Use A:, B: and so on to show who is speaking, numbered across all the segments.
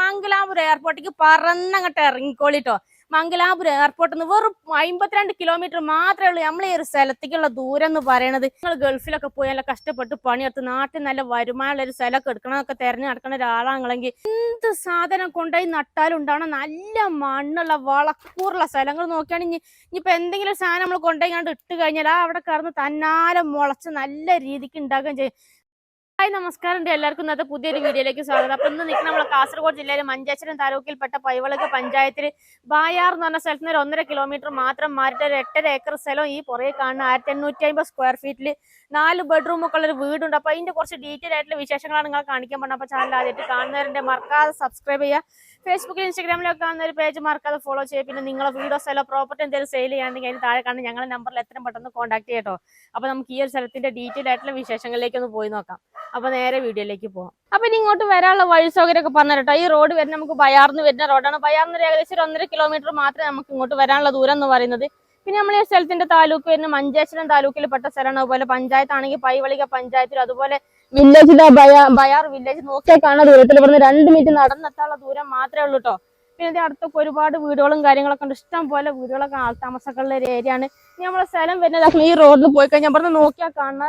A: മംഗലാപുരം എയർപോർട്ടിലേക്ക് പറന്നങ്ങട്ട് ഇറങ്ങിക്കോളിട്ടോ. മംഗലാപുരം എയർപോർട്ടിൽ നിന്ന് വെറും അമ്പത്തിരണ്ട് കിലോമീറ്റർ മാത്രമേ ഉള്ളൂ നമ്മൾ ഈ ഒരു സ്ഥലത്തേക്കുള്ള ദൂരം എന്ന് പറയണത്. നിങ്ങൾ ഗൾഫിലൊക്കെ പോയി നല്ല കഷ്ടപ്പെട്ട് പണിയെടുത്ത് നാട്ടിൽ നല്ല വരുമാനമുള്ള ഒരു സ്ഥലമൊക്കെ എടുക്കണമൊക്കെ തെരഞ്ഞു നടക്കുന്ന ഒരാളാണെങ്കിൽ എന്ത് സാധനം കൊണ്ടുപോയി നട്ടാലും ഉണ്ടാവണം നല്ല മണ്ണുള്ള വളക്കൂറുള്ള സ്ഥലങ്ങൾ നോക്കുകയാണെങ്കിൽ ഇനിയിപ്പോൾ എന്തെങ്കിലും സാധനം നമ്മൾ കൊണ്ടുപോയി കണ്ട് ഇട്ട് കഴിഞ്ഞാൽ ആ അവിടെ കടന്ന് തന്നാലെ മുളച്ച് നല്ല രീതിക്ക് ഉണ്ടാക്കുകയും ചെയ്യും. ഹായ് നമസ്കാരം ഉണ്ട്. എല്ലാവർക്കും ഇന്നത്തെ പുതിയൊരു വീഡിയോയിലേക്ക് സ്വാഗതം. അപ്പൊ ഇന്ന് നിൽക്കുന്ന നമ്മളെ കാസർഗോഡ് ജില്ലയിലെ മഞ്ചേശ്വരം താലൂക്കിൽപ്പെട്ട പൈവളക പഞ്ചായത്തിൽ ബായാർ എന്ന് പറഞ്ഞ സ്ഥലത്ത് നിന്ന് ഒന്നര കിലോമീറ്റർ മാത്രം മാറിയിട്ട് ഒരു എട്ടര ഏക്കർ സ്ഥലം ഈ പുറകെ കാണുന്ന ആയിരത്തി എണ്ണൂറ്റി അമ്പത് സ്ക്വയർ ഫീറ്റിൽ നാല് ബെഡ്റൂം ഒക്കെ ഒരു വീടുണ്ട്. അപ്പൊ അതിന്റെ കുറച്ച് ഡീറ്റെയിൽ ആയിട്ടുള്ള വിശേഷങ്ങളാണ് നിങ്ങൾ കാണിക്കാൻ പറഞ്ഞത് അപ്പൊ ചാനൽ ആദ്യമായിട്ട് കാണുന്നവരുടെ മറക്കാതെ സബ്സ്ക്രൈബ് ചെയ്യുക. ഫേസ്ബുക്കിൽ ഇൻസ്റ്റാഗ്രാമിലൊക്കെ കാണുന്ന ഒരു പേജ് മാർക്കാതെ ഫോളോ ചെയ്യുക. പിന്നെ നിങ്ങളെ വീടോ സ്ഥലോ പ്രോപ്പർട്ടി എന്തെങ്കിലും സെയിൽ ചെയ്യാണെങ്കിൽ അതിന് താഴെ കാണുന്ന ഞങ്ങളുടെ നമ്പറിൽ എത്രയും പെട്ടെന്ന് കോൺടാക്ട് ചെയ്യട്ടോ അപ്പൊ നമുക്ക് ഈ ഒരു സ്ഥലത്തിന്റെ ഡീറ്റെയിൽ ആയിട്ടുള്ള വിശേഷങ്ങളിലേക്ക് ഒന്ന് പോയി നോക്കാം. അപ്പൊ നേരെ വീഡിയോയിലേക്ക് പോകാം അപ്പൊ ഇനി ഇങ്ങോട്ട് വരാനുള്ള വഴി സൗകര്യം ഒക്കെ ഈ റോഡ് വരുന്ന നമുക്ക് ബയാർന്ന് വരുന്ന റോഡാണ് ബയാർന്ന് ഏകദേശം ഒരു ഒന്നര കിലോമീറ്റർ മാത്രമേ നമുക്ക് ഇങ്ങോട്ട് വരാനുള്ള ദൂരം എന്ന് പറയുന്നത്. പിന്നെ നമ്മൾ ഈ സ്ഥലത്തിന്റെ താലൂക്ക് വരുന്ന മഞ്ചേശ്വരം താലൂക്കിൽ പെട്ട സ്ഥലമാണ്. അതുപോലെ പഞ്ചായത്താണെങ്കിൽ പൈവളിക പഞ്ചായത്തിൽ അതുപോലെ വില്ലേജിലെ ബയാർ വില്ലേജ് നോക്കിയാൽ കാണാൻ ദൂരത്തിൽ പറഞ്ഞ് രണ്ട് മിനിറ്റ് നടന്നെത്താനുള്ള ദൂരം മാത്രമേ ഉള്ളൂ കേട്ടോ പിന്നെ അടുത്തൊക്കെ ഒരുപാട് വീടുകളും കാര്യങ്ങളൊക്കെ ഉണ്ട്. ഇഷ്ടം പോലെ വീടുകളൊക്കെ ആൾ താമസമുള്ള ഒരു ഏരിയ ആണ്. ഇനി നമ്മളെ സ്ഥലം വരുന്നത് ഈ റോഡിൽ പോയി കഴിഞ്ഞാൽ പറഞ്ഞ് നോക്കിയാൽ കാണുന്ന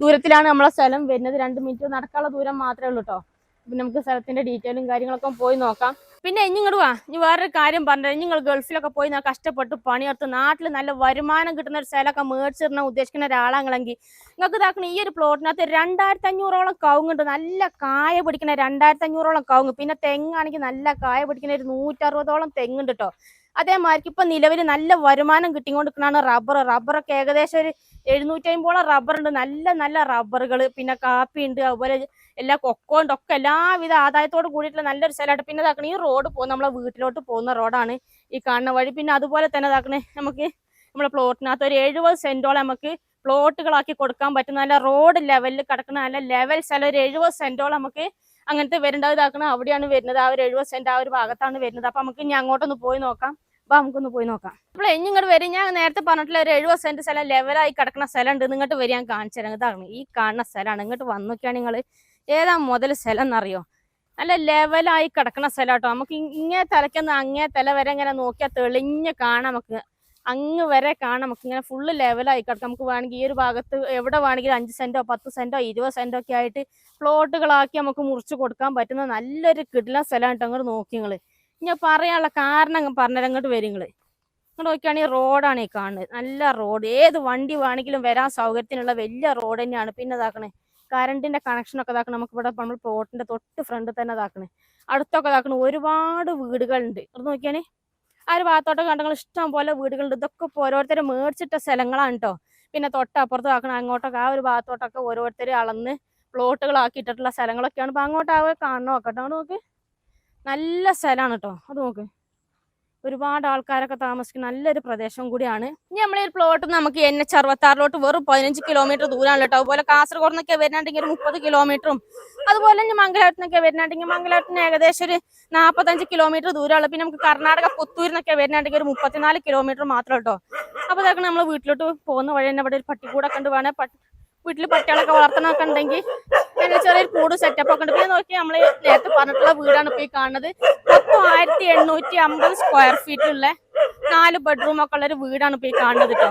A: ദൂരത്തിലാണ് നമ്മളെ സ്ഥലം വരുന്നത്. രണ്ട് മിനിറ്റ് നടക്കാനുള്ള ദൂരം മാത്രമേ ഉള്ളൂ കേട്ടോ നമുക്ക് സ്ഥലത്തിന്റെ ഡീറ്റെയിലും കാര്യങ്ങളൊക്കെ പോയി നോക്കാം. പിന്നെ ഇങ്ങോട്ട് വാ. ഇനി വേറൊരു കാര്യം പറഞ്ഞു നിങ്ങൾ ഗൾഫിലൊക്കെ പോയി ഞാൻ കഷ്ടപ്പെട്ട് പണിയെടുത്ത് നാട്ടിൽ നല്ല വരുമാനം കിട്ടുന്ന ഒരു സ്ഥലമൊക്കെ മേടിച്ചിരുന്ന ഉദ്ദേശിക്കുന്ന ഒരാളാണെങ്കിൽ നിങ്ങൾക്ക് ഇതാക്കണം ഈ ഒരു പ്ലോട്ടിനകത്ത് രണ്ടായിരത്തി അഞ്ഞൂറോളം കവുങ്ങുണ്ട്. നല്ല കായ പിടിക്കുന്ന രണ്ടായിരത്തി അഞ്ഞൂറോളം കവുങ്ങ്. പിന്നെ തെങ്ങാണെങ്കിൽ നല്ല കായ പിടിക്കുന്ന ഒരു നൂറ്ററുപതോളം തെങ്ങുണ്ട് കേട്ടോ അതേമാതിരി ഇപ്പൊ നിലവിൽ നല്ല വരുമാനം കിട്ടിക്കൊണ്ടിരിക്കുന്നതാണ് റബ്ബർ റബ്ബറൊക്കെ ഏകദേശം ഒരു എഴുന്നൂറ്റി അമ്പതോളം റബ്ബർ ഉണ്ട് നല്ല നല്ല റബ്ബറുകൾ പിന്നെ കാപ്പി ഉണ്ട് അതുപോലെ എല്ലാ കൊക്കോ ഉണ്ട് ഒക്കെ എല്ലാവിധ ആദായത്തോട് കൂടിയിട്ടുള്ള നല്ലൊരു സ്ഥലമായിട്ട് പിന്നെ ഇതാക്കണേ ഈ റോഡ് പോകുന്ന നമ്മളെ വീട്ടിലോട്ട് പോകുന്ന റോഡാണ് ഈ കാണുന്ന വഴി. പിന്നെ അതുപോലെ തന്നെ ഇതാക്കണേ നമുക്ക് നമ്മളെ പ്ലോട്ടിനകത്ത് ഒരു എഴുപത് സെന്റോളം നമുക്ക് പ്ലോട്ടുകളാക്കി കൊടുക്കാൻ പറ്റുന്ന നല്ല റോഡ് ലെവലിൽ കിടക്കുന്ന നല്ല ലെവൽ സ്ഥലം. ഒരു എഴുപത് സെന്റോളം നമുക്ക് അങ്ങനത്തെ വരേണ്ടത് ഇതാക്കണം അവിടെയാണ് വരുന്നത്. ആ ഒരു എഴുപത് സെന്റ് ആ ഒരു ഭാഗത്താണ് വരുന്നത്. അപ്പൊ നമുക്ക് ഇനി അങ്ങോട്ടൊന്ന് പോയി നോക്കാം. അപ്പൊ നമുക്കൊന്ന് പോയി നോക്കാം. അപ്പോൾ ഇനി ഇങ്ങോട്ട് വരും. ഞാൻ നേരത്തെ പറഞ്ഞിട്ടുള്ള ഒരു എഴുപത് സെന്റ് സ്ഥലം ലെവലായി കിടക്കുന്ന സ്ഥലം ഉണ്ട് ഇങ്ങോട്ട് വരി ഞാൻ കാണിച്ചു തരാം. ഇതാണ് ഈ കാണുന്ന സ്ഥലമാണ്. ഇങ്ങോട്ട് വന്നു നിങ്ങൾ ഏതാ മുതൽ സ്ഥലം എന്നറിയോ? നല്ല ലെവലായി കിടക്കുന്ന സ്ഥലം കേട്ടോ നമുക്ക് ഇങ്ങേ തലയ്ക്കൊന്ന് അങ്ങേ തല വരെ ഇങ്ങനെ നോക്കിയാൽ തെളിഞ്ഞ് കാണാം നമുക്ക്. അങ്ങ് വരെ കാണാം നമുക്ക്. ഇങ്ങനെ ഫുള്ള് ലെവലായി കിടക്കാം. നമുക്ക് വേണമെങ്കിൽ ഈ ഒരു ഭാഗത്ത് എവിടെ വേണമെങ്കിലും അഞ്ച് സെന്റോ പത്ത് സെന്റോ ഇരുപത് സെന്റോ ഒക്കെ ആയിട്ട് പ്ലോട്ടുകളാക്കി നമുക്ക് മുറിച്ച് കൊടുക്കാൻ പറ്റുന്ന നല്ലൊരു കിടിലൻ സ്ഥലമാണ് കേട്ടോ അങ്ങോട്ട് നോക്കി നിങ്ങൾ ഞാൻ പറയാനുള്ള കാരണം പറഞ്ഞുതരാം. അങ്ങോട്ട് വരും നിങ്ങൾ ഇങ്ങോട്ട് നോക്കുകയാണെങ്കിൽ റോഡാണ് ഈ കാണുന്നത്. നല്ല റോഡ്. ഏത് വണ്ടി വേണമെങ്കിലും വരാൻ സൗകര്യത്തിനുള്ള വലിയ റോഡ് തന്നെയാണ്. പിന്നെ ഇതാക്കണേ കണക്ഷൻ ഒക്കെ ഇതാക്കണം നമുക്ക് ഇവിടെ നമ്മൾ പ്ലോട്ടിന്റെ തൊട്ട് ഫ്രണ്ട് തന്നെ ഇതാക്കണേ. അടുത്തൊക്കെ ഇതാക്കണം ഒരുപാട് വീടുകളുണ്ട്. അത് നോക്കിയാണേ ആ ഒരു ഭാഗത്തോട്ടൊക്കെ കണ്ടെങ്കിൽ ഇഷ്ടം പോലെ വീടുകളുണ്ട്. ഇതൊക്കെ ഓരോരുത്തർ മേടിച്ചിട്ട സ്ഥലങ്ങളാണ് കേട്ടോ പിന്നെ തൊട്ടപ്പുറത്ത് ആക്കണം അങ്ങോട്ടൊക്കെ ആ ഒരു ഭാഗത്തോട്ടൊക്കെ ഓരോരുത്തർ അളന്ന് പ്ലോട്ടുകളാക്കിയിട്ടുള്ള സ്ഥലങ്ങളൊക്കെയാണ്. അപ്പൊ അങ്ങോട്ട് ആ കാണണം. നോക്കട്ടോ നോക്ക്. നല്ല സ്ഥലമാണ് കേട്ടോ അത് നോക്ക്. ഒരുപാട് ആൾക്കാരൊക്കെ താമസിക്കുന്ന നല്ലൊരു പ്രദേശം കൂടിയാണ്. ഇനി നമ്മളെ ഒരു പ്ലോട്ട് നമുക്ക് എൻ എച്ച് അറുപത്താറിലോട്ട് വെറും പതിനഞ്ച് കിലോമീറ്റർ ദൂരമാണ് കേട്ടോ. അതുപോലെ കാസർഗോഡ് നിന്നൊക്കെ വരുന്നുണ്ടെങ്കിൽ ഒരു മുപ്പത് കിലോമീറ്ററും അതുപോലെ തന്നെ മംഗലാപുരത്ത് നിന്നൊക്കെ വരുന്നുണ്ടെങ്കിൽ മംഗലാപുരത്തിന് ഏകദേശം ഒരു നാൽപ്പത്തഞ്ച് കിലോമീറ്റർ ദൂരമുള്ള. പിന്നെ നമുക്ക് കർണാടക പുത്തൂരിൽ നിന്നൊക്കെ വരുന്നുണ്ടെങ്കിൽ ഒരു മുപ്പത്തിനാല് കിലോമീറ്റർ മാത്രം കേട്ടോ. അപ്പോൾ ഇതൊക്കെ നമ്മൾ വീട്ടിലോട്ട് പോകുന്ന വഴി തന്നെ ഇവിടെ ഒരു പട്ടിക്കൂടൊക്കെ ഉണ്ട്. വേണേ പട്ടി വീട്ടിൽ പട്ടികളൊക്കെ വളർത്തണമൊക്കെ ഉണ്ടെങ്കിൽ അങ്ങനെ ചെറിയൊരു കൂട് സെറ്റപ്പ് ഒക്കെ ഉണ്ട്. പിന്നെ നോക്കി നമ്മൾ നേരത്തെ പറഞ്ഞിട്ടുള്ള വീടാണ് ഇപ്പൊ ഈ കാണുന്നത്. മൊത്തം ആയിരത്തി എണ്ണൂറ്റി അമ്പത് സ്ക്വയർ ഫീറ്റിലുള്ള നാല് ബെഡ്റൂം ഒക്കെ ഉള്ള ഒരു വീടാണ് ഇപ്പൊ ഈ കാണുന്നത് കേട്ടോ.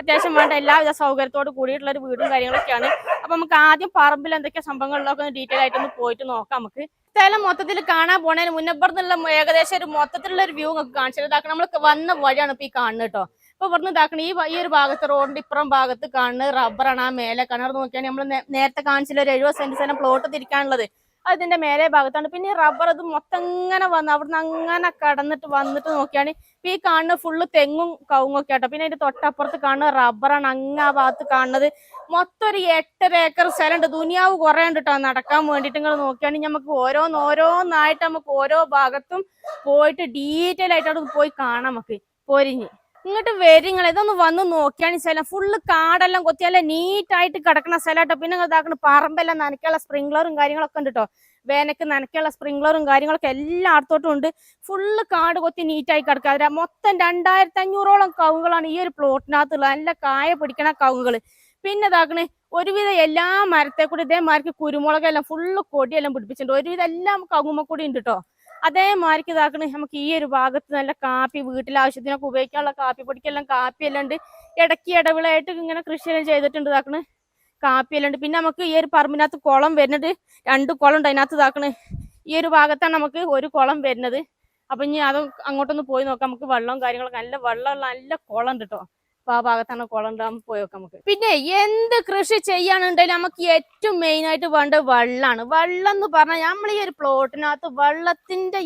A: അത്യാവശ്യം വേണ്ട എല്ലാവിധ സൗകര്യത്തോട് കൂടിയിട്ടുള്ള ഒരു വീടും കാര്യങ്ങളൊക്കെയാണ്. അപ്പൊ നമുക്ക് ആദ്യം പറമ്പിൽ എന്തൊക്കെ സംഭവങ്ങളിലൊക്കെ ഒന്ന് ഡീറ്റെയിൽ ആയിട്ട് ഒന്ന് പോയിട്ട് നോക്കാം നമുക്ക്. സ്ഥലം മൊത്തത്തിൽ കാണാൻ പോണതിന് മുന്നപ്പുറത്തുള്ള ഏകദേശം ഒരു മൊത്തത്തിലുള്ള ഒരു വ്യൂ നമുക്ക് കാണിച്ചു നമ്മൾ വന്ന വഴിയാണ് ഇപ്പൊ ഈ കാണുന്നത് കേട്ടോ. ഇപ്പൊ ഇവിടുന്ന് ഇതാക്കണം ഈ ഈ ഒരു ഭാഗത്ത് റോഡിന്റെ ഇപ്പുറം ഭാഗത്ത് കാണുന്നത് റബ്ബറാണ് ആ മേലെ കാണാറ് നോക്കിയാൽ നമ്മൾ നേരത്തെ കാണിച്ചില്ല ഒരു എഴുപത് സെന്റ് സ്ഥലം പ്ലോട്ട് തിരിക്കാനുള്ളത് അതിന്റെ മേലെ ഭാഗത്താണ്. പിന്നെ റബ്ബർ അത് മൊത്തം ഇങ്ങനെ വന്ന് അവിടുന്ന് അങ്ങനെ കടന്നിട്ട് വന്നിട്ട് നോക്കിയാണ് ഇപ്പൊ ഈ കാണുന്ന ഫുള്ള് തെങ്ങും കവുങ്ങും ഒക്കെ ആട്ടോ. പിന്നെ അതിന്റെ തൊട്ടപ്പുറത്ത് കാണുന്ന റബ്ബറാണ് അങ്ങ് ആ ഭാഗത്ത് കാണുന്നത്. മൊത്തം ഒരു എട്ടര ഏക്കർ സ്ഥലമുണ്ട്. ദുനിയാവ് കുറെ ഉണ്ട് കേട്ടോ നടക്കാൻ വേണ്ടിട്ട് നിങ്ങൾ നോക്കിയാണ് നമുക്ക് ഓരോന്നോരോന്നായിട്ട് നമുക്ക് ഓരോ ഭാഗത്തും പോയിട്ട് ഡീറ്റെയിൽ ആയിട്ട് അവിടെ പോയി കാണാം നമുക്ക്. പൊരിഞ്ഞ് ഇങ്ങോട്ട് വരിങ്ങൾ ഇതൊന്ന് വന്ന് നോക്കിയാണ് സ്ഥലം. ഫുള്ള് കാടെല്ലാം കൊത്തി നല്ല നീറ്റായിട്ട് കിടക്കുന്ന സ്ഥലമാട്ടോ പിന്നെ ഇതാക്കുന്ന പറമ്പെല്ലാം നനയ്ക്കുള്ള സ്പ്രിംഗ്ലറും കാര്യങ്ങളൊക്കെ ഉണ്ട് കേട്ടോ. വേനക്ക് നനയ്ക്കുള്ള സ്പ്രിംഗ്ലറും കാര്യങ്ങളൊക്കെ എല്ലായിടത്തോട്ടും ഉണ്ട്. ഫുള്ള് കാട് കൊത്തി നീറ്റായി കിടക്കുക. മൊത്തം രണ്ടായിരത്തി അഞ്ഞൂറോളം കവുകളാണ് ഈ ഒരു പ്ലോട്ടിനകത്തുള്ളത് നല്ല കായ പിടിക്കണ കവുകൾ പിന്നെ ഇതാക്കണേ ഒരുവിധം എല്ലാ മരത്തെ കൂടി ഇതേമാർക്ക് കുരുമുളകെല്ലാം ഫുള്ള് കൊടിയെല്ലാം പിടിപ്പിച്ചിട്ടുണ്ട്. ഒരുവിധം എല്ലാം കവുമ്മക്കൂടി ഉണ്ട് കേട്ടോ. അതേമാർക്ക് ഇതാക്കണ. നമുക്ക് ഈ ഒരു ഭാഗത്ത് നല്ല കാപ്പി വീട്ടിലെ ആവശ്യത്തിനൊക്കെ ഉപയോഗിക്കാനുള്ള കാപ്പി പൊടിക്കെല്ലാം കാപ്പിയെല്ലാം ഉണ്ട് ഇടയ്ക്ക് ഇടവിളയായിട്ട് ഇങ്ങനെ കൃഷിയെല്ലാം ചെയ്തിട്ടുണ്ട് ഇതാക്കണ്. കാപ്പിയെല്ലാം ഉണ്ട് പിന്നെ നമുക്ക് ഈ ഒരു പറമ്പിനകത്ത് കുളം വരുന്നത് രണ്ട് കുളം ഉണ്ട് അതിനകത്ത് ഇതാക്കണ്. ഈ ഒരു ഭാഗത്താണ് നമുക്ക് ഒരു കുളം വരുന്നത്. അപ്പൊ ഇനി അത് അങ്ങോട്ടൊന്ന് പോയി നോക്കാം. നമുക്ക് വെള്ളവും കാര്യങ്ങളൊക്കെ നല്ല വെള്ളമുള്ള നല്ല കുളം ഉണ്ട് കേട്ടോ. അപ്പൊ ആ ഭാഗത്താണ് കുളം ഡാം നമുക്ക്. നമുക്ക് പിന്നെ എന്ത് കൃഷി ചെയ്യാനുണ്ടെങ്കിലും നമുക്ക് ഏറ്റവും മെയിൻ ആയിട്ട് വേണ്ടത് വെള്ളമാണ് വെള്ളം എന്ന് പറഞ്ഞാൽ നമ്മൾ ഈ ഒരു പ്ലോട്ടിനകത്ത് വെള്ളത്തിന്റെ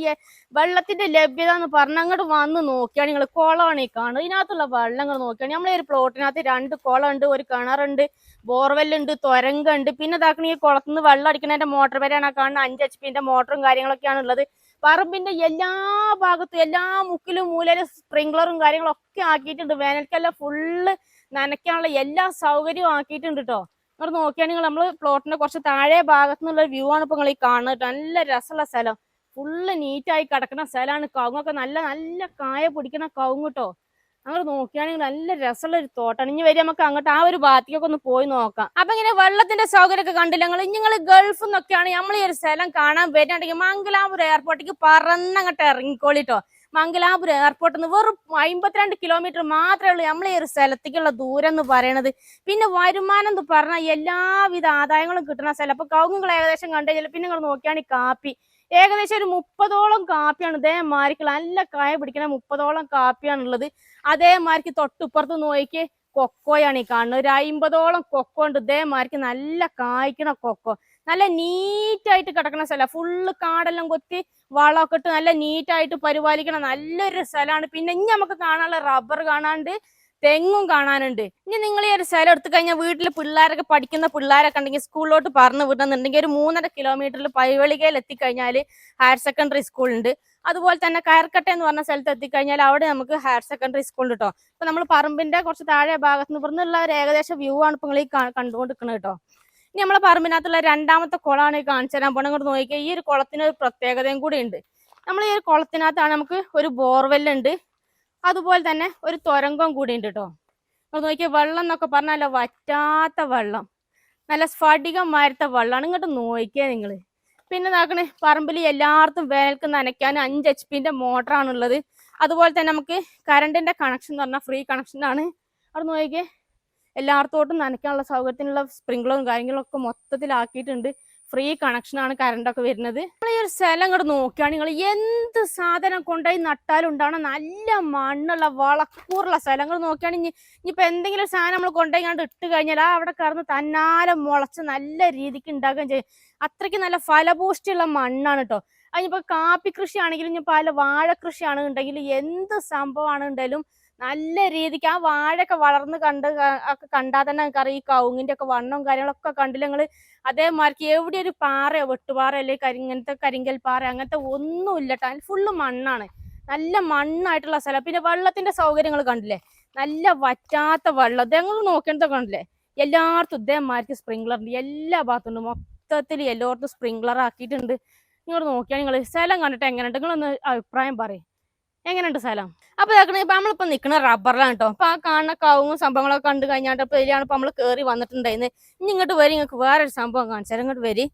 A: വെള്ളത്തിന്റെ ലഭ്യത എന്ന് പറഞ്ഞാൽ അങ്ങോട്ട് വന്ന് നോക്കിയാണ് നിങ്ങൾ കുളമാണ് ഈ കാണുന്നത്. ഇതിനകത്തുള്ള വെള്ളങ്ങൾ നോക്കിയാണ് നമ്മൾ ഈ ഒരു പ്ലോട്ടിനകത്ത് രണ്ട് കുളമുണ്ട് ഒരു കിണറുണ്ട് ബോർവെല്ലുണ്ട് തുരങ്കുണ്ട്. പിന്നെ ഇതാക്കണ ഈ കുളത്തുനിന്ന് വെള്ളം അടിക്കുന്നതിന്റെ മോട്ടർ വരെയാണ് കാണുന്നത്. കാണുന്ന അഞ്ച് എച്ച് പിന്റെ മോട്ടറും കാര്യങ്ങളൊക്കെയാണ് ഉള്ളത് പറമ്പിന്റെ എല്ലാ ഭാഗത്തും എല്ലാ മുക്കിലും മൂലയിലും സ്പ്രിംഗ്ലറും കാര്യങ്ങളും ഒക്കെ ആക്കിയിട്ടുണ്ട്. വേനൽക്കെല്ലാം ഫുള്ള് നനയ്ക്കാനുള്ള എല്ലാ സൗകര്യവും ആക്കിയിട്ടുണ്ട് കേട്ടോ നിങ്ങൾ നോക്കിയാണെങ്കിൽ നമ്മൾ പ്ലോട്ടിന്റെ കുറച്ച് താഴെ ഭാഗത്തു നിന്നുള്ള വ്യൂ ആണ് ഇപ്പൊ നിങ്ങൾ ഈ കാണുന്നത്. നല്ല രസമുള്ള സ്ഥലം. ഫുള്ള് നീറ്റായി കിടക്കുന്ന സ്ഥലമാണ് കവുങ്ങൊക്കെ. നല്ല നല്ല കായ പിടിക്കുന്ന കവുങ്ങ് കേട്ടോ അങ്ങോട്ട് നോക്കുകയാണെങ്കിൽ നല്ല രസമുള്ള ഒരു തോട്ടാണ്. ഇനി വരും നമുക്ക് അങ്ങോട്ട് ആ ഒരു ഭാഗത്തേക്കൊക്കെ ഒന്ന് പോയി നോക്കാം. അപ്പൊ ഇങ്ങനെ വെള്ളത്തിന്റെ സൗകര്യമൊക്കെ കണ്ടില്ല? നിങ്ങൾ നിങ്ങൾ ഗൾഫിൽ നിന്നൊക്കെയാണ് നമ്മൾ ഈ ഒരു സ്ഥലം കാണാൻ വരുന്നുണ്ടെങ്കിൽ മംഗലാപുരം എയർപോർട്ടിലേക്ക് പറന്നങ്ങോട്ട് ഇറങ്ങിക്കോളിട്ടോ. മംഗലാപുരം എയർപോർട്ടിൽ നിന്ന് വെറും അമ്പത്തിരണ്ട് കിലോമീറ്റർ മാത്രമേ ഉള്ളൂ നമ്മൾ ഈ ഒരു സ്ഥലത്തേക്കുള്ള ദൂരം എന്ന് പറയണത്. പിന്നെ വരുമാനം എന്ന് പറഞ്ഞാൽ എല്ലാവിധ ആദായങ്ങളും കിട്ടുന്ന സ്ഥലം. അപ്പൊ കൗങ്ങുകൾ ഏകദേശം കണ്ടു കഴിഞ്ഞാൽ പിന്നെ നിങ്ങൾ നോക്കിയാണ് കാപ്പി. ഏകദേശം ഒരു മുപ്പതോളം കാപ്പിയാണ് ഇതേമാരിക്ക് നല്ല കായ പിടിക്കണ മുപ്പതോളം കാപ്പിയാണുള്ളത്. അതേമാരിക്ക് തൊട്ടിപ്പുറത്ത് നോക്കി കൊക്കോയാണ് ഈ കാണുന്നത്. ഒരു അമ്പതോളം കൊക്കോ ഉണ്ട്. ഇതേമാരിക്ക് നല്ല കായ്ക്കണ കൊക്കോ. നല്ല നീറ്റായിട്ട് കിടക്കണ സ്ഥലം. ഫുള്ള് കാടെല്ലാം കൊത്തി വളമൊക്കെ ഇട്ട് നല്ല നീറ്റായിട്ട് പരിപാലിക്കണ നല്ലൊരു സ്ഥലമാണ്. പിന്നെ ഇനി നമുക്ക് കാണാനുള്ള റബ്ബർ കാണാണ്ട് തെങ്ങും കാണാനുണ്ട്. ഇനി നിങ്ങൾ ഈ ഒരു സ്ഥലം എടുത്തു കഴിഞ്ഞാൽ വീട്ടിൽ പിള്ളേരൊക്കെ പഠിക്കുന്ന പിള്ളേരൊക്കെ ഉണ്ടെങ്കിൽ സ്കൂളിലോട്ട് പറഞ്ഞു വിടണമെന്നുണ്ടെങ്കിൽ ഒരു മൂന്നര കിലോമീറ്ററിൽ പൈവളികയിൽ എത്തിക്കഴിഞ്ഞാൽ ഹയർ സെക്കൻഡറി സ്കൂൾ ഉണ്ട്. അതുപോലെ തന്നെ കയർക്കട്ട എന്ന് പറഞ്ഞ സ്ഥലത്ത് എത്തിക്കഴിഞ്ഞാൽ അവിടെ നമുക്ക് ഹയർ സെക്കൻഡറി സ്കൂൾ കേട്ടോ ഇപ്പൊ നമ്മൾ പറമ്പിന്റെ കുറച്ച് താഴെ ഭാഗത്ത് നിന്ന് ഇവിടുന്നുള്ള ഒരു ഏകദേശം വ്യൂ ആണ് ഇപ്പൊ നിങ്ങൾ ഈ കണ്ടുകൊണ്ടിരിക്കുന്നത് കേട്ടോ ഇനി നമ്മളെ പറമ്പിനകത്തുള്ള രണ്ടാമത്തെ കുളമാണ് ഈ കാണിച്ചു തരാൻ ഇങ്ങോട്ട് നോക്കിയാൽ ഈ ഒരു കുളത്തിന് ഒരു പ്രത്യേകതയും കൂടി ഉണ്ട്. നമ്മൾ ഈ ഒരു കുളത്തിനകത്താണ് നമുക്ക് ഒരു ബോർവെല്ലുണ്ട് അതുപോലെ തന്നെ ഒരു തുരങ്കം കൂടി ഉണ്ട് കേട്ടോ അത് നോക്കിയാൽ വെള്ളം എന്നൊക്കെ പറഞ്ഞാൽ വറ്റാത്ത വെള്ളം. നല്ല സ്ഫടികം മാരത്തെ വെള്ളമാണ്. ഇങ്ങോട്ട് നോക്കിയാൽ നിങ്ങൾ പിന്നെ നോക്കണേ പറമ്പിൽ എല്ലായിടത്തും വേനൽക്ക് നനയ്ക്കാൻ അഞ്ച് എച്ച് പിന്റെ മോട്ടറാണുള്ളത് അതുപോലെ തന്നെ നമുക്ക് കറണ്ടിന്റെ കണക്ഷൻ എന്ന് പറഞ്ഞാൽ ഫ്രീ കണക്ഷനാണ് അവിടെ നോക്കിയേ എല്ലായിടത്തോട്ടും നനയ്ക്കാനുള്ള സൗകര്യത്തിനുള്ള സ്പ്രിങ്ക്ലറും കാര്യങ്ങളും ഒക്കെ മൊത്തത്തിലാക്കിയിട്ടുണ്ട്. ഫ്രീ കണക്ഷനാണ് കറണ്ടൊക്കെ വരുന്നത്. നമ്മൾ ഈ ഒരു സ്ഥലം ഇങ്ങോട്ട് നോക്കുകയാണ് നിങ്ങൾ എന്ത് സാധനം കൊണ്ടുപോയി നട്ടാലും ഉണ്ടാവണം നല്ല മണ്ണുള്ള വളക്കൂറുള്ള സ്ഥലങ്ങൾ നോക്കുകയാണെങ്കിൽ ഇനിയിപ്പോൾ എന്തെങ്കിലും സാധനം നമ്മൾ കൊണ്ടുപോയി കണ്ട് ഇട്ട് കഴിഞ്ഞാൽ ആ അവിടെ കറന്ന് തന്നാലെ മുളച്ച് നല്ല രീതിക്ക് ഉണ്ടാക്കുകയും ചെയ്യും. അത്രയ്ക്ക് നല്ല ഫലപൂഷ്ടിയുള്ള മണ്ണാണ് കേട്ടോ അതിനിപ്പോൾ കാപ്പി കൃഷി ആണെങ്കിലും ഇനി പല വാഴ കൃഷിയാണ് ഉണ്ടെങ്കിൽ എന്ത് സംഭവമാണ് ഉണ്ടെങ്കിലും നല്ല രീതിക്ക് ആ വാഴയൊക്കെ വളർന്ന് കണ്ട് ഒക്കെ കണ്ടാൽ തന്നെ നമുക്കറിയാം ഈ കവുങ്ങിന്റെ ഒക്കെ വണ്ണവും കാര്യങ്ങളൊക്കെ കണ്ടില്ല ഞങ്ങൾ അതേമാതിരി എവിടെ ഒരു പാറയോ വെട്ടുപാറ അല്ലെങ്കിൽ കരി ഇങ്ങനത്തെ കരിങ്കൽ പാറ അങ്ങനത്തെ ഒന്നും ഇല്ല അതിൽ ഫുള്ള് മണ്ണാണ്. നല്ല മണ്ണായിട്ടുള്ള സ്ഥലം. പിന്നെ വെള്ളത്തിന്റെ സൗകര്യങ്ങൾ കണ്ടില്ലേ? നല്ല വറ്റാത്ത വെള്ളം. ഞങ്ങൾ നോക്കേണ്ടത് കണ്ടില്ലേ? എല്ലായിടത്തും ഇതേമാതിരി സ്പ്രിംഗ്ലർ ഉണ്ട് എല്ലാ ഭാഗത്തും ഉണ്ട് മൊത്തത്തിൽ എല്ലായിടത്തും സ്പ്രിംഗ്ലർ ആക്കിയിട്ടുണ്ട് നിങ്ങൾ നോക്കിയാൽ നിങ്ങൾ സ്ഥലം കണ്ടിട്ട് എങ്ങനെയുണ്ട്? നിങ്ങളൊന്ന് അഭിപ്രായം പറയും. എങ്ങനെയുണ്ട് സ്ഥലം? അപ്പൊ ഇതാക്കണേ ഇപ്പൊ നമ്മളിപ്പോ നിൽക്കുന്ന റബ്ബറിലാണ് കേട്ടോ അപ്പൊ ആ കാണുന്ന കാവും സംഭവങ്ങളൊക്കെ കണ്ടു കഴിഞ്ഞാട്ട് അപ്പൊ ഇതിലാണ് ഇപ്പൊ നമ്മൾ കേറി വന്നിട്ടുണ്ടായിരുന്നു. ഇനി ഇങ്ങോട്ട് വരി നിങ്ങൾക്ക് വേറൊരു സംഭവം കാണിച്ചാൽ ഇങ്ങോട്ട് വരി.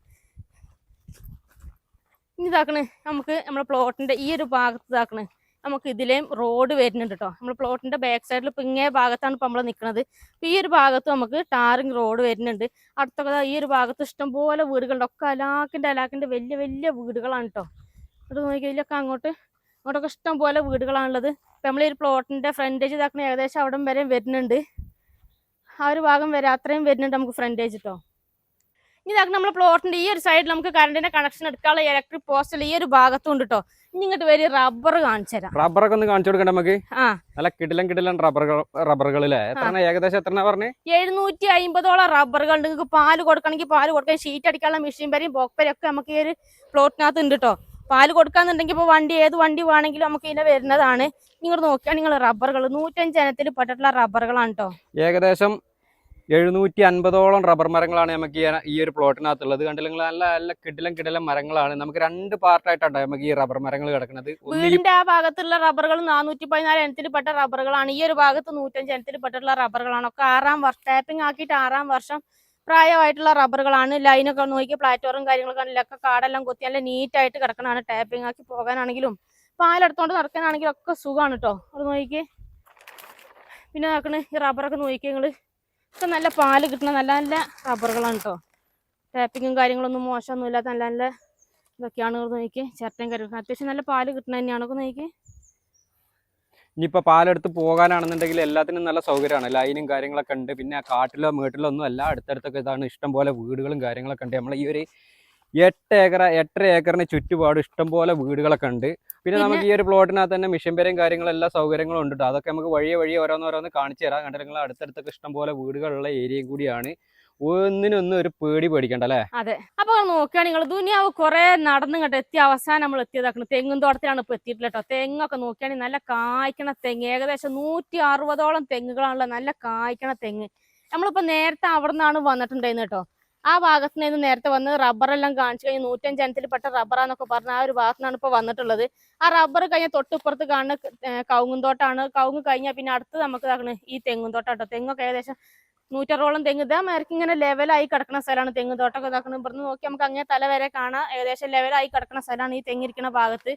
A: ഇനി ഇതാക്കണ് നമുക്ക് നമ്മുടെ പ്ലോട്ടിന്റെ ഈ ഒരു ഭാഗത്ത് ഇതാക്കണേ നമുക്ക് ഇതിലേയും റോഡ് വരുന്നുണ്ട് കേട്ടോ നമ്മൾ പ്ലോട്ടിന്റെ ബാക്ക് സൈഡിൽ ഇപ്പൊ ഇങ്ങേ ഭാഗത്താണ് ഇപ്പൊ നമ്മൾ നിൽക്കുന്നത് ഈ ഒരു ഭാഗത്ത് നമുക്ക് ടാറിങ് റോഡ് വരുന്നുണ്ട്. അടുത്തൊക്കെ ഈ ഒരു ഭാഗത്ത് ഇഷ്ടംപോലെ വീടുകളുണ്ട്. ഒക്കെ അലാക്കിന്റെ അലാക്കിന്റെ വലിയ വലിയ വീടുകളാണ് കേട്ടോ അത് നോക്കിയാൽ ഇതിലൊക്കെ അങ്ങോട്ട് അങ്ങോട്ടൊക്കെ ഇഷ്ടം പോലെ വീടുകളാണുള്ളത്. ഇപ്പം നമ്മൾ ഈ ഒരു പ്ലോട്ടിന്റെ ഫ്രണ്ടേജ് ഇതാക്കണ ഏകദേശം അവിടം വരെ വരുന്നുണ്ട്. ആ ഒരു ഭാഗം വരെ അത്രയും വരുന്നുണ്ട് നമുക്ക് ഫ്രണ്ടേജ് കേട്ടോ ഇനി ഇതാക്കണം നമ്മൾ പ്ലോട്ടിന്റെ ഈ ഒരു സൈഡിൽ നമുക്ക് കറണ്ടിന്റെ കണക്ഷൻ എടുക്കാനുള്ള ഇലക്ട്രിക് പോസ്റ്റൽ ഈ ഒരു ഭാഗത്തും ഉണ്ട് കേട്ടോ ഇനി ഇങ്ങോട്ട് വരി റബ്ബർ കാണിച്ചു തരാം.
B: റബ്ബറൊക്കെ ഒന്ന് കാണിച്ചു കൊടുക്കണ്ട നമുക്ക്?
A: ആ.
B: നല്ല കിടിലൻ കിടിലൻ റബ്ബറുകൾ റബ്ബറുകളിലെ എത്ര ഏകദേശം എത്ര പറഞ്ഞേ?
A: എഴുന്നൂറ്റി അമ്പതോളം റബ്ബറുകൾ ഉണ്ട് നിങ്ങൾക്ക് പാൽ കൊടുക്കണമെങ്കിൽ പാൽ കൊടുക്കാൻ ഷീറ്റ് അടിക്കാനുള്ള മെഷീൻ വരെയും ബോക്പരും ഒക്കെ നമുക്ക് ഈ ഒരു പ്ലോട്ടിനകത്ത് ഉണ്ട് കേട്ടോ പാൽ കൊടുക്കാന്നുണ്ടെങ്കിൽ ഇപ്പോൾ വണ്ടി ഏത് വണ്ടി വേണമെങ്കിലും നമുക്ക് ഇതിനെ വരുന്നതാണ്. നിങ്ങൾ നോക്കിയാൽ നിങ്ങൾ റബ്ബറുകൾ നൂറ്റഞ്ച് ഇനത്തിൽ പെട്ടിട്ടുള്ള റബ്ബറുകളാണ് കേട്ടോ
B: ഏകദേശം എഴുന്നൂറ്റി അൻപതോളം റബ്ബർ മരങ്ങളാണ് നമുക്ക് ഈ ഒരു പ്ലോട്ടിനകത്തുള്ളത് കണ്ടില്ല നിങ്ങൾ? നല്ല നല്ല കിടിലം കിടിലം മരങ്ങളാണ്. നമുക്ക് രണ്ട് പാർട്ടായിട്ടാണ് നമുക്ക് ഈ റബ്ബർ മരങ്ങൾ കിടക്കുന്നത്.
A: വീടിന്റെ ആ ഭാഗത്തുള്ള റബ്ബറുകൾ നാനൂറ്റി പതിനാല് എണ്ണത്തിൽ പെട്ട റബ്ബറുകളാണ് ഈ ഒരു ഭാഗത്ത് നൂറ്റഞ്ച് പെട്ടിട്ടുള്ള റബ്ബറുകളാണ് ഒക്കെ ആറാം വർഷം ടാപ്പിംഗ് ആക്കിയിട്ട് ആറാം വർഷം പ്രായമായിട്ടുള്ള റബ്ബറുകളാണ്. ലൈനൊക്കെ നോക്കി പ്ലാറ്റോറും കാര്യങ്ങളൊക്കെ ആണെങ്കിലൊക്കെ കാടെല്ലാം കൊത്തി നല്ല നീറ്റായിട്ട് കിടക്കണാണ് ടാപ്പിംഗ് ആക്കി പോകാനാണെങ്കിലും പാലെടുത്തോണ്ട് നടക്കാനാണെങ്കിലും ഒക്കെ സുഖമാണ് കേട്ടോ അത് നോക്കി പിന്നെ നോക്കണേ ഈ റബ്ബറൊക്കെ നോക്കി നിങ്ങൾ ഒക്കെ നല്ല പാൽ കിട്ടുന്ന നല്ല നല്ല റബ്ബറുകളാണ് കേട്ടോ ടാപ്പിങ്ങും കാര്യങ്ങളൊന്നും മോശമൊന്നും ഇല്ലാത്ത നല്ല നല്ല ഇതൊക്കെയാണ് ഇത് നോക്കി ചിരട്ടയും കാര്യങ്ങൾ അത്യാവശ്യം നല്ല പാൽ കിട്ടുന്ന തന്നെയാണ്. നോക്കി
B: ഇനിയിപ്പോൾ പാലെടുത്ത് പോകാനാണെന്നുണ്ടെങ്കിൽ എല്ലാത്തിനും നല്ല സൗകര്യമാണ്. ലൈനും കാര്യങ്ങളൊക്കെ ഉണ്ട്. പിന്നെ ആ കാട്ടിലോ മേട്ടിലോ ഒന്നും അല്ല. അടുത്തടുത്തൊക്കെ ഇതാണ് ഇഷ്ടംപോലെ വീടുകളും കാര്യങ്ങളൊക്കെ ഉണ്ട്. നമ്മൾ ഈ ഒരു എട്ട് ഏക്കർ എട്ടര ഏക്കറിന് ചുറ്റുപാട് ഇഷ്ടംപോലെ വീടുകളൊക്കെ ഉണ്ട്. പിന്നെ നമുക്ക് ഈ ഒരു പ്ലോട്ടിനകത്ത് തന്നെ മിഷൻ പേരും കാര്യങ്ങളും എല്ലാ സൗകര്യങ്ങളും ഉണ്ട് അതൊക്കെ നമുക്ക് വഴിയെ വഴിയെ ഓരോന്നോരോന്ന് കാണിച്ചു തരാം. കണ്ടിട്ട് അടുത്തടുത്തൊക്കെ ഇഷ്ടംപോലെ വീടുകളുള്ള ഏരിയയും കൂടിയാണ്. ഒന്നിനൊന്നും ഒരു പേടി പേടിക്കണ്ട അല്ലേ
A: അതെ. അപ്പൊ നോക്കുകയാണെങ്കിൽ നിങ്ങൾ ദുനിയാവ് കുറെ നടന്നു കേട്ടോ എത്തിയ അവസാനം നമ്മൾ എത്തിയതാക്കണം. തെങ്ങും തോട്ടത്തിലാണ് ഇപ്പൊ എത്തിയിട്ടില്ല കേട്ടോ തെങ്ങൊക്കെ നോക്കുകയാണെങ്കിൽ നല്ല കായ്ക്കണ തെങ്ങ്. ഏകദേശം നൂറ്റി അറുപതോളം തെങ്ങുകളാണുള്ള നല്ല കായ്ക്കണ തെങ്ങ്. നമ്മളിപ്പോ നേരത്തെ അവിടെ നിന്നാണ് വന്നിട്ടുണ്ടായിരുന്നു കേട്ടോ ആ ഭാഗത്ത് നിന്ന് നേരത്തെ വന്ന് റബ്ബറെല്ലാം കാണിച്ചു കഴിഞ്ഞ് നൂറ്റഞ്ച് അനത്തിൽപ്പെട്ട റബ്ബറാന്നൊക്കെ പറഞ്ഞ ആ ഒരു ഭാഗത്തു നിന്നാണ് ഇപ്പൊ വന്നിട്ടുള്ളത്. ആ റബ്ബർ കഴിഞ്ഞ തൊട്ടിപ്പുറത്ത് കാണുന്ന കവുങ്ങും തോട്ടാണ്. കവുങ്ങ് കഴിഞ്ഞാൽ പിന്നെ അടുത്ത് നമുക്ക് ഇതാക്കണ് ഈ തെങ്ങും തോട്ടാട്ടോ തെങ്ങൊക്കെ ഏകദേശം നൂറ്ററോളം തെങ്ങ്. ഇതാ മേരക്ക് ഇങ്ങനെ ലെവലായി കിടക്കുന്ന സ്ഥലമാണ് തെങ്ങ് തോട്ടമൊക്കെ ഇതാക്കണം. ഇവിടുന്ന് നോക്കി നമുക്ക് അങ്ങനെ തല വരെ കാണാം. ഏകദേശം ലെവലായി കിടക്കുന്ന സ്ഥലമാണ് ഈ തെങ്ങിരിക്കുന്ന ഭാഗത്ത്.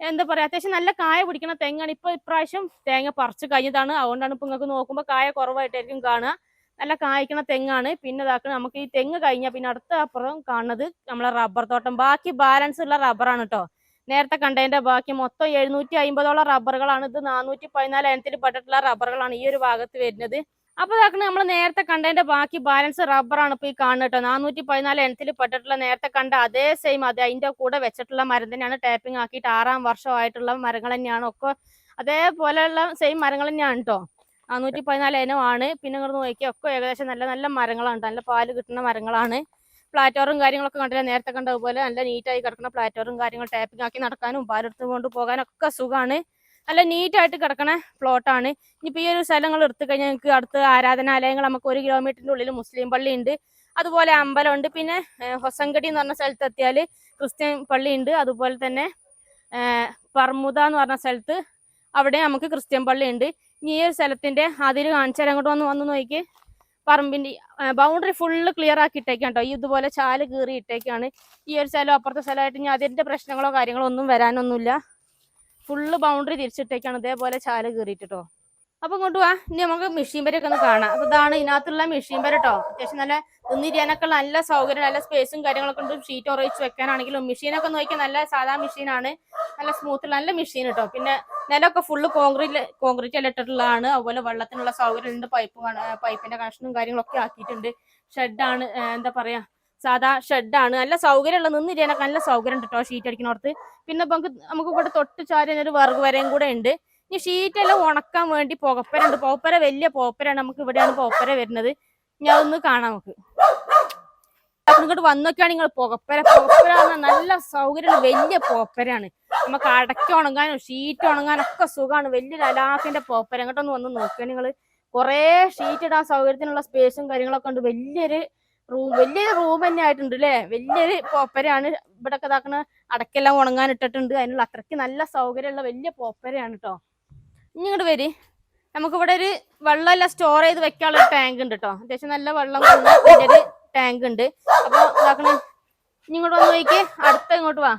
A: എന്താ പറയുക അത്യാവശ്യം നല്ല കായ പിടിക്കുന്ന തെങ്ങാണ്. ഇപ്പൊ ഇപ്രാവശ്യം തേങ്ങ പറിച്ച് കഴിഞ്ഞതാണ്. അതുകൊണ്ടാണ് ഇപ്പൊ നിങ്ങൾക്ക് നോക്കുമ്പോൾ കായ കുറവായിട്ടായിരിക്കും കാണുക. നല്ല കായ്ക്കണ തെങ്ങാണ്. പിന്നെ ഇതാക്കുന്നത് നമുക്ക് ഈ തെങ്ങ് കഴിഞ്ഞാൽ പിന്നെ അടുത്ത അപ്പുറം കാണുന്നത് നമ്മളെ റബ്ബർ തോട്ടം. ബാക്കി ബാലൻസ് ഉള്ള റബ്ബറാണ് കേട്ടോ നേരത്തെ കണ്ടതിന്റെ ബാക്കി മൊത്തം എഴുന്നൂറ്റി അമ്പതോളം റബ്ബറുകളാണ് ഇത് നാനൂറ്റി പതിനാല് ഇനത്തിൽ പെട്ടിട്ടുള്ള റബ്ബറുകളാണ് ഈ ഒരു ഭാഗത്ത് വരുന്നത്. അപ്പൊ ഇതാക്കണ നമ്മൾ നേരത്തെ കണ്ടതിന്റെ ബാക്കി ബാലൻസ് റബ്ബറാണ് ഇപ്പൊ ഈ കാണുന്നത് നാനൂറ്റി പതിനാല് എണ്ണത്തിൽ പെട്ടിട്ടുള്ള നേരത്തെ കണ്ട അതേ സെയിം അതെ അതിന്റെ കൂടെ വെച്ചിട്ടുള്ള മരം തന്നെയാണ് ടാപ്പിംഗ് ആക്കിയിട്ട് ആറാം വർഷമായിട്ടുള്ള മരങ്ങൾ തന്നെയാണ്. ഒക്കെ അതേപോലെയുള്ള സെയിം മരങ്ങൾ തന്നെയാണ് കേട്ടോ നാനൂറ്റി പതിനാല് ഇനമാണ് പിന്നെ ഇങ്ങോട്ട് നോക്കിയാൽ ഒക്കെ ഏകദേശം നല്ല നല്ല മരങ്ങളാണ്. നല്ല പാൽ കിട്ടുന്ന മരങ്ങളാണ്. പ്ലാറ്റോറും കാര്യങ്ങളൊക്കെ കണ്ടില്ല നേരത്തെ കണ്ടതുപോലെ നല്ല നീറ്റായി കിടക്കുന്ന പ്ലാറ്റോറും കാര്യങ്ങൾ ടാപ്പിംഗ് ആക്കി നടക്കാനും പാലെടുത്ത് കൊണ്ട് ഒക്കെ സുഖമാണ് നല്ല നീറ്റായിട്ട് കിടക്കണ പ്ലോട്ടാണ് ഇനിയിപ്പോൾ ഈ ഒരു സ്ഥലങ്ങൾ എടുത്തു കഴിഞ്ഞാൽ നിങ്ങൾക്ക് അടുത്ത് ആരാധനാലയങ്ങൾ നമുക്ക് ഒരു കിലോമീറ്ററിന്റെ ഉള്ളിൽ മുസ്ലിം പള്ളി ഉണ്ട്. അതുപോലെ അമ്പലമുണ്ട് പിന്നെ ഹൊസങ്കടി എന്ന് പറഞ്ഞ സ്ഥലത്ത് എത്തിയാൽ ക്രിസ്ത്യൻ പള്ളി ഉണ്ട്. അതുപോലെ തന്നെ പർമുദ എന്ന് പറഞ്ഞ സ്ഥലത്ത് അവിടെ നമുക്ക് ക്രിസ്ത്യൻ പള്ളി ഉണ്ട്. ഇനി ഈ ഒരു സ്ഥലത്തിന്റെ അതിര് കാണിച്ചാൽ അങ്ങോട്ട് വന്ന് വന്ന് നോക്കി പറമ്പിന്റെ ബൗണ്ടറി ഫുള്ള് ക്ലിയർ ആക്കി ഇട്ടേക്കാണ് കേട്ടോ ഈ ഇതുപോലെ ചാൽ കീറി ഇട്ടേക്കാണ്. ഈ ഒരു സ്ഥലം അപ്പുറത്തെ സ്ഥലമായിട്ട് ഇനി അതിന്റെ പ്രശ്നങ്ങളോ കാര്യങ്ങളോ ഒന്നും വരാനൊന്നുമില്ല. Full boundary തിരിച്ചിട്ടേക്കാണ്. ഇതേപോലെ ചാൽ കയറിയിട്ടോ അപ്പൊ ഇങ്ങോട്ട് വാ. ഇനി നമുക്ക് മെഷീൻ വരെയൊക്കെ ഒന്ന് കാണാം. അപ്പൊ ഇതാണ് ഇതിനകത്തുള്ള മെഷീൻ വരെ കേട്ടോ അത്യാവശ്യം നല്ല ഒന്നിരിയാനൊക്കെ നല്ല സൗകര്യം നല്ല സ്പേസും കാര്യങ്ങളൊക്കെ ഉണ്ട്. ഷീറ്റ് ഉറയിച്ച് വെക്കാനാണെങ്കിലും മെഷീനൊക്കെ നോക്കിയാൽ നല്ല സാധാ മെഷീനാണ് നല്ല സ്മൂത്ത് നല്ല മെഷീൻ കേട്ടോ പിന്നെ നിലമൊക്കെ ഫുള്ള് കോൺക്രീറ്റ് കോൺക്രീറ്റ് എല്ലാം ഇട്ടിട്ടുള്ളതാണ്. അതുപോലെ വെള്ളത്തിനുള്ള സൗകര്യം ഉണ്ട് പൈപ്പ് പൈപ്പിന്റെ കണക്ഷനും കാര്യങ്ങളൊക്കെ ആക്കിയിട്ടുണ്ട്. ഷെഡാണ് എന്താ പറയാ സാധാ ഷെഡാണ്. നല്ല സൗകര്യമുള്ള നിന്നിരിക്കാനൊക്കെ നല്ല സൗകര്യം ഉണ്ട് കേട്ടോ ഷീറ്റ് അടിക്കുന്നിടത്ത്. പിന്നെ നമുക്ക് നമുക്ക് ഇവിടെ തൊട്ട് ചാരി ഒരു വിറക് വരെയും കൂടെ ഉണ്ട്. ഇനി ഷീറ്റ് എല്ലാം ഉണക്കാൻ വേണ്ടി പുകപ്പര ഉണ്ട് പോപ്പര വലിയ പോപ്പരാണ് നമുക്ക് ഇവിടെയാണ് പോപ്പര വരുന്നത്. ഞാൻ അതൊന്ന് കാണാം നമുക്ക്. ഇങ്ങോട്ട് വന്നൊക്കെയാണ് നിങ്ങൾ പുകപ്പര. പുകപ്പര നല്ല സൗകര്യമുള്ള വലിയ പോപ്പരാണ് നമുക്ക് അടയ്ക്ക ഉണങ്ങാനും ഷീറ്റ് ഉണങ്ങാനും ഒക്കെ സുഖമാണ്. വലിയ അലാക്കിന്റെ പോപ്പര അങ്ങോട്ടൊന്ന് വന്ന് നോക്കുക നിങ്ങൾ കുറേ ഷീറ്റ് ഇടാൻ സൗകര്യത്തിനുള്ള സ്പേസും കാര്യങ്ങളൊക്കെ ഉണ്ട്. വലിയൊരു റൂം വലിയ റൂം തന്നെ ആയിട്ടുണ്ട് അല്ലേ വലിയൊരു പോപ്പരയാണ് ഇവിടെ ഒക്കെ ഇതാക്കണ അടക്കെല്ലാം ഉണങ്ങാൻ ഇട്ടിട്ടുണ്ട്. അതിനുള്ള അത്രയ്ക്ക് നല്ല സൗകര്യമുള്ള വലിയ പോപ്പരയാണ് കേട്ടോ ഇങ്ങോട്ട് വരി. നമുക്കിവിടെ ഒരു വെള്ളമെല്ലാം സ്റ്റോർ ചെയ്ത് വെക്കാനുള്ള ടാങ്ക് ഉണ്ട് കേട്ടോ അത്യാവശ്യം നല്ല വെള്ളം കൊണ്ടൊരു ടാങ്ക് ഉണ്ട്. അപ്പോൾ ഇതാക്കണ ഇങ്ങോട്ട് വന്ന് നോക്കി അടുത്ത ഇങ്ങോട്ട് വാ.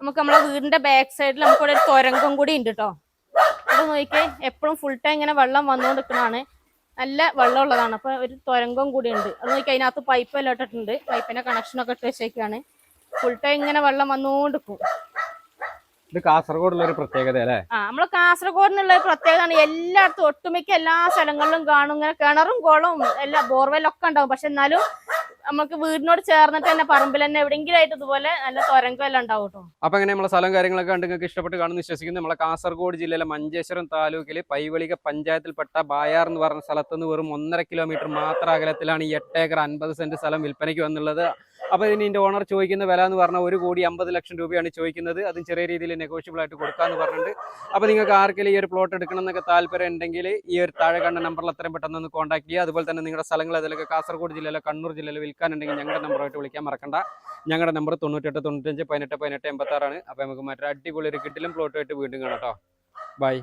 A: നമുക്ക് നമ്മളെ വീടിന്റെ ബാക്ക് സൈഡിൽ നമുക്കിവിടെ ഒരു തുരങ്കം കൂടി ഉണ്ട് കേട്ടോ അത് നോക്കി എപ്പോഴും ഫുൾ ടൈം ഇങ്ങനെ വെള്ളം വന്നുകൊണ്ടിരിക്കണതാണ് നല്ല വെള്ളമുള്ളതാണ്. അപ്പൊ ഒരു തുരങ്കം കൂടി ഉണ്ട് അത് നോക്കി അതിനകത്ത് പൈപ്പ് എല്ലാം ഇട്ടിട്ടുണ്ട്. പൈപ്പിന്റെ കണക്ഷനൊക്കെ ഇട്ട് വെച്ചേക്കാണ് ഫുൾ ടൈം ഇങ്ങനെ വെള്ളം വന്നുകൊണ്ടിരിക്കും
B: ഇത് കാസർഗോഡുള്ള ഒരു പ്രത്യേകത അല്ലേ?
A: ആ നമ്മൾ കാസർഗോഡിനുള്ള ഒരു പ്രത്യേകതയാണ്. എല്ലായിടത്തും ഒട്ടുമിക്ക എല്ലാ സ്ഥലങ്ങളിലും കാണും. ഇങ്ങനെ കിണറും കുളവും എല്ലാ ബോർവെല്ലൊക്കെ ഉണ്ടാവും. പക്ഷെ എന്നാലും നമുക്ക് വീടിനോട് ചേർന്നിട്ട് തന്നെ പറമ്പിൽ തന്നെ എവിടെയെങ്കിലും ആയിട്ട് ഇതുപോലെ നല്ല തുരങ്കം എല്ലാം ഉണ്ടാവും കേട്ടോ.
B: അപ്പൊ എങ്ങനെ നമ്മളെ സ്ഥലം കാര്യങ്ങളൊക്കെ കണ്ട് നിങ്ങൾക്ക് ഇഷ്ടപ്പെട്ട് കാണുന്നു വിശ്വസിക്കുന്നു. നമ്മളെ കാസർഗോഡ് ജില്ലയിലെ മഞ്ചേശ്വരം താലൂക്കിലെ പൈവളിക പഞ്ചായത്തിൽപ്പെട്ട ബായാർ എന്ന് പറഞ്ഞ സ്ഥലത്ത് നിന്ന് വെറും ഒന്നര കിലോമീറ്റർ മാത്രം അകലത്തിലാണ് ഈ എട്ട് ഏക്കർ അൻപത് സെന്റ് സ്ഥലം വിൽപ്പനയ്ക്ക് വന്നുള്ളത്. അപ്പൊ ഇതിന് ഇതിന്റെ ഓണർ ചോദിക്കുന്ന വില എന്ന് പറഞ്ഞാൽ ഒരു കോടി അമ്പത് ലക്ഷം രൂപയാണ് ചോദിക്കുന്നത്. അതും ചെറിയ രീതിയിൽ നെഗോഷ്യബിൾ ആയിട്ട് കൊടുക്കാന്ന് പറഞ്ഞിട്ടുണ്ട്. അപ്പോൾ നിങ്ങൾക്ക് ആർക്കെങ്കിലും ഈ ഒരു പ്ലോട്ട് എടുക്കണം എന്നൊക്കെ താല്പര്യം ഉണ്ടെങ്കിൽ ഈ ഒരു താഴെ കണ്ട നമ്പറിൽ അത്രയും പെട്ടെന്ന് ഒന്ന് കോൺടാക്ട് ചെയ്യുക. അതുപോലെ തന്നെ നിങ്ങളുടെ സ്ഥലങ്ങൾ അതിലൊക്കെ കാസർഗോഡ് ജില്ലയിലോ കണ്ണൂർ ജില്ലയിലോ വിൽക്കാനുണ്ടെങ്കിൽ ഞങ്ങളുടെ നമ്പറായിട്ട് വിളിക്കാൻ മറക്കണ്ട. ഞങ്ങളുടെ നമ്പർ തൊണ്ണൂറ്റെട്ട് തൊണ്ണൂറ്റഞ്ച് പതിനെട്ട് പതിനെട്ട് എൺപത്താറാണ് അപ്പോൾ അപ്പൊ നമുക്ക് മറ്റൊരു അടിപൊളി ഒരു കിട്ടിലും പ്ലോട്ടുമായിട്ട് വീണ്ടും കാണാം കേട്ടോ ബൈ